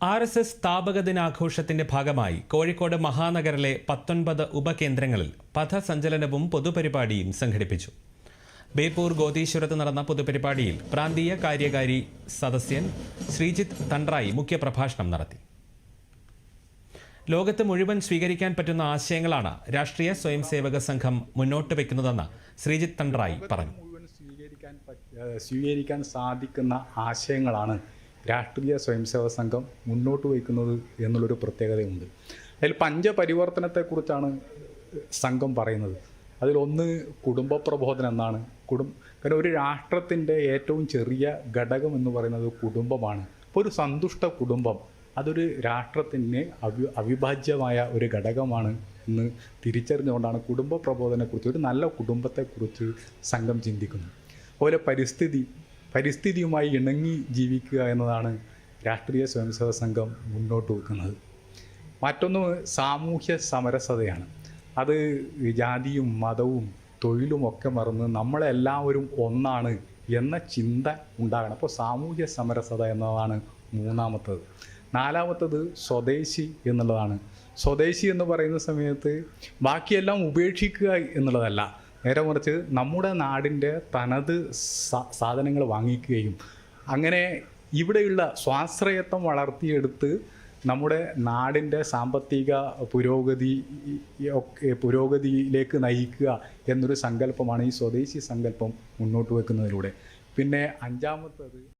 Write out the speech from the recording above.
R S S സ്ഥാപക ദിനാഘോഷത്തിന്റെ ഭാഗമായി കോഴിക്കോട് മഹാനഗറിലെ പത്തൊൻപത് ഉപകേന്ദ്രങ്ങളിൽ പഥസഞ്ചലനവും പൊതുപരിപാടിയും സംഘടിപ്പിച്ചു. ബേപ്പൂർ ഗോതീശ്വരത്ത് നടന്ന പൊതുപരിപാടിയിൽ പ്രാന്തീയ കാര്യകാരി സദസ്യൻ ശ്രീജിത്ത് തണ്ട്രായി മുഖ്യപ്രഭാഷണം നടത്തി. ലോകത്ത് മുഴുവൻ സ്വീകരിക്കാൻ പറ്റുന്ന ആശയങ്ങളാണ് രാഷ്ട്രീയ സ്വയം സേവക സംഘം മുന്നോട്ട് വയ്ക്കുന്നതെന്ന് ശ്രീജിത്ത് തണ്ട്രായി പറഞ്ഞു. സ്വീകരിക്കാൻ സാധിക്കുന്ന ആശയങ്ങളാണ് രാഷ്ട്രീയ സ്വയംസേവക സംഘം മുന്നോട്ട് വയ്ക്കുന്നത് എന്നുള്ളൊരു പ്രത്യേകതയുണ്ട്. അതിൽ പഞ്ചപരിവർത്തനത്തെക്കുറിച്ചാണ് സംഘം പറയുന്നത്. അതിലൊന്ന് കുടുംബ പ്രബോധനം എന്നാണ്. കുടും കാരണം ഒരു രാഷ്ട്രത്തിന്റെ ഏറ്റവും ചെറിയ ഘടകം എന്ന് പറയുന്നത് കുടുംബമാണ്. അപ്പോൾ ഒരു സന്തുഷ്ട കുടുംബം അതൊരു രാഷ്ട്രത്തിന് അവി അവിഭാജ്യമായ ഒരു ഘടകമാണ് എന്ന് തിരിച്ചറിഞ്ഞുകൊണ്ടാണ് കുടുംബ പ്രബോധനത്തെക്കുറിച്ച് ഒരു നല്ല കുടുംബത്തെക്കുറിച്ച് സംഘം ചിന്തിക്കുന്നത്. അതുപോലെ പരിസ്ഥിതി പരിസ്ഥിതിയുമായി ഇണങ്ങി ജീവിക്കുക എന്നതാണ് രാഷ്ട്രീയ സ്വയംസേവക സംഘം മുന്നോട്ട് വെക്കുന്നത്. മറ്റൊന്ന് സാമൂഹ്യ സമരസതയാണ്. അത് ജാതിയും മതവും തൊഴിലും ഒക്കെ മറന്ന് നമ്മളെല്ലാവരും ഒന്നാണ് എന്ന ചിന്ത ഉണ്ടാകണം. അപ്പോൾ സാമൂഹ്യ സമരസത എന്നതാണ് മൂന്നാമത്തത്. നാലാമത്തത് സ്വദേശി എന്നുള്ളതാണ്. സ്വദേശി എന്ന് പറയുന്ന സമയത്ത് ബാക്കിയെല്ലാം ഉപേക്ഷിക്കുക എന്നുള്ളതല്ല. നേരെ മറിച്ച് നമ്മുടെ നാടിന്റെ തനത് സാധനങ്ങൾ വാങ്ങിക്കുകയും അങ്ങനെ ഇവിടെയുള്ള സ്വാശ്രയത്വം വളർത്തിയെടുത്ത് നമ്മുടെ നാടിന്റെ സാമ്പത്തിക പുരോഗതി പുരോഗതിയിലേക്ക് നയിക്കുക എന്നൊരു സങ്കല്പമാണ് ഈ സ്വദേശി സങ്കല്പം മുന്നോട്ട് വെക്കുന്നതിലൂടെ. പിന്നെ അഞ്ചാമത്തത്